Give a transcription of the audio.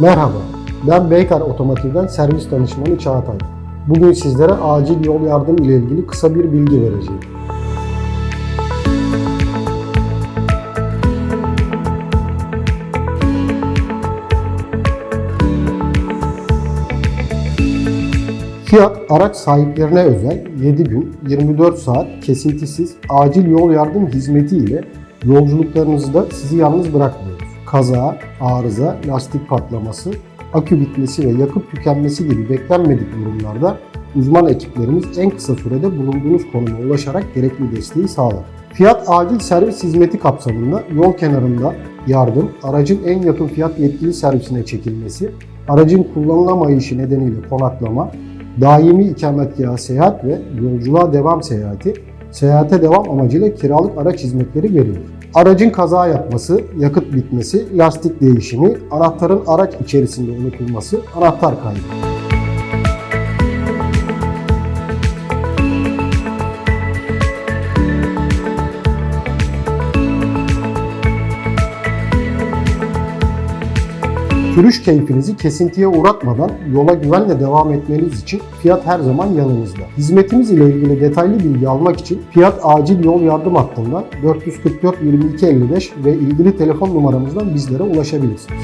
Merhaba, ben Beykar Otomotiv'den servis danışmanı Çağatay. Bugün sizlere acil yol yardım ile ilgili kısa bir bilgi vereceğim. Fiyat araç sahiplerine özel 7 gün 24 saat kesintisiz acil yol yardım hizmeti ile yolculuklarınızda sizi yalnız bırakmıyoruz. Kaza, arıza, lastik patlaması, akü bitmesi ve yakıt tükenmesi gibi beklenmedik durumlarda uzman ekiplerimiz en kısa sürede bulunduğunuz konuma ulaşarak gerekli desteği sağlar. Fiyat acil servis hizmeti kapsamında yol kenarında yardım, aracın en yakın fiyat yetkili servisine çekilmesi, aracın kullanılamayışı nedeniyle konaklama, daimi ikametgahı seyahat ve yolculuğa devam seyahati, seyahate devam amacıyla kiralık araç hizmetleri verilir. Aracın kaza yapması, yakıt bitmesi, lastik değişimi, anahtarın araç içerisinde unutulması, anahtar kaybı. Sürüş keyfinizi kesintiye uğratmadan yola güvenle devam etmeniz için Fiyat her zaman yanınızda. Hizmetimiz ile ilgili detaylı bilgi almak için Fiyat Acil Yol Yardım Hattı'ndan 444 22 55 ve ilgili telefon numaramızdan bizlere ulaşabilirsiniz.